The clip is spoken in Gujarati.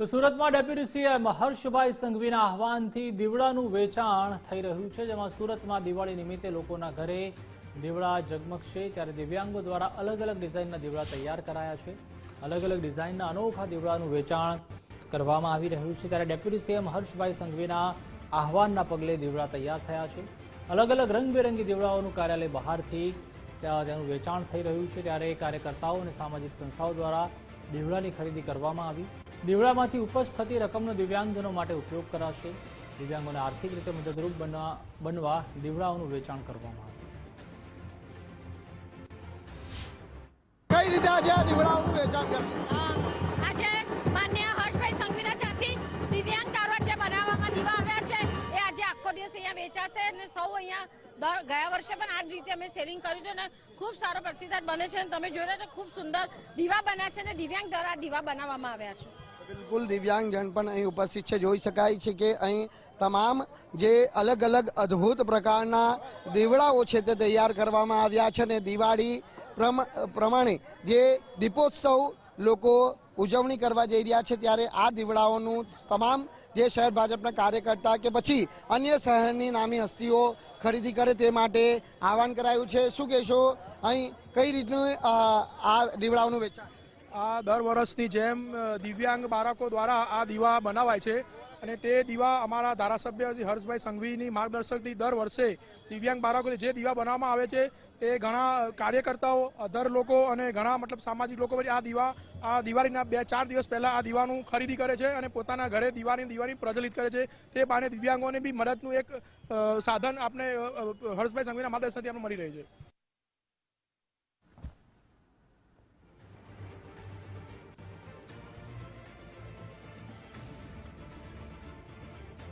તો સુરતમાં ડેપ્યુટી સીએમ હર્ષભાઈ સંઘવીના આહવાનથી દીવડાનું વેચાણ થઈ રહ્યું છે, જેમાં સુરતમાં દિવાળી નિમિત્તે લોકોના ઘરે દીવડા ઝગમગશે ત્યારે દિવ્યાંગો દ્વારા અલગ અલગ ડિઝાઇનના દીવડા તૈયાર કરાયા છે. અલગ અલગ ડિઝાઇનના અનોખા દીવડાનું વેચાણ કરવામાં આવી રહ્યું છે ત્યારે ડેપ્યુટી સીએમ હર્ષભાઈ સંઘવીના આહવાનના પગલે દીવડા તૈયાર થયા છે. અલગ અલગ રંગબેરંગી દીવડાઓનું કાર્યાલય બહારથી તેનું વેચાણ થઈ રહ્યું છે, ત્યારે કાર્યકર્તાઓ અને સામાજિક સંસ્થાઓ દ્વારા દીવડાની ખરીદી કરવામાં આવી. દીવડામાંથી ઉપજ થતી રકમનો દિવ્યાંગજનો માટે ઉપયોગ કરાશે. દિવ્યાંગોને આર્થિક રીતે મદદરૂપ બનવા બનવા દીવડાઓનું વેચાણ કરવામાં આવ્યું. કઈ રીતે આજે આ દીવડાઓનું વેચાણ કર્યું? આજે માન્ય હર્ષભાઈ સંઘવીના ત્યાંથી દિવ્યાંગ તારો જે બનાવવામાં દીવા આવ્યા છે એ આજે આખો દિવસ અહીંયા વેચાશે અને સૌ અહીંયા દર ગયા વર્ષે પણ આ જ રીતે અમે સેલિંગ કર્યું હતું અને ખૂબ સારો પ્રતિસાદ બને છે અને તમે જોઈ રહ્યા છો ખૂબ સુંદર દીવા બન્યા છે અને દિવ્યાંગ દ્વારા દીવા બનાવવામાં આવ્યા છે. બિલકુલ દિવ્યાંગજન પણ અહીં ઉપસ્થિત છે. જોઈ શકાય છે કે અહીં તમામ જે અલગ અલગ અદ્ભુત પ્રકારના દીવડાઓ છે તે તૈયાર કરવામાં આવ્યા છે અને દિવાળી પ્રમાણે જે દીપોત્સવ લોકો ઉજવણી કરવા જઈ રહ્યા છે ત્યારે આ દીવડાઓનું તમામ જે શહેર ભાજપના કાર્યકર્તા કે પછી અન્ય શહેરની નામી હસ્તીઓ ખરીદી કરે તે માટે આહવાન કરાયું છે. શું કહેશો? અહીં કઈ રીતનું આ દીવડાઓનું વેચાણ? આ દર વર્ષની જેમ દિવ્યાંગ બાળકો દ્વારા આ દીવા બનાવાય છે અને તે દીવા અમારા ધારાસભ્ય હર્ષભાઈ સંઘવીની માર્ગદર્શકથી દર વર્ષે દિવ્યાંગ બાળકો જે દીવા બનાવવામાં આવે છે, તે ઘણા કાર્યકર્તાઓ, અધર લોકો અને ઘણા મતલબ સામાજિક લોકો આ દીવા, આ દિવાળીના બે ચાર દિવસ પહેલાં આ દીવાનું ખરીદી કરે છે અને પોતાના ઘરે દિવાળી દિવાળી પ્રજ્વલિત કરે છે. તે બાને દિવ્યાંગોને બી મદદનું એક સાધન આપણે હર્ષભાઈ સંઘવીના માર્ગદર્શનથી આપણે મળી રહ્યું છે.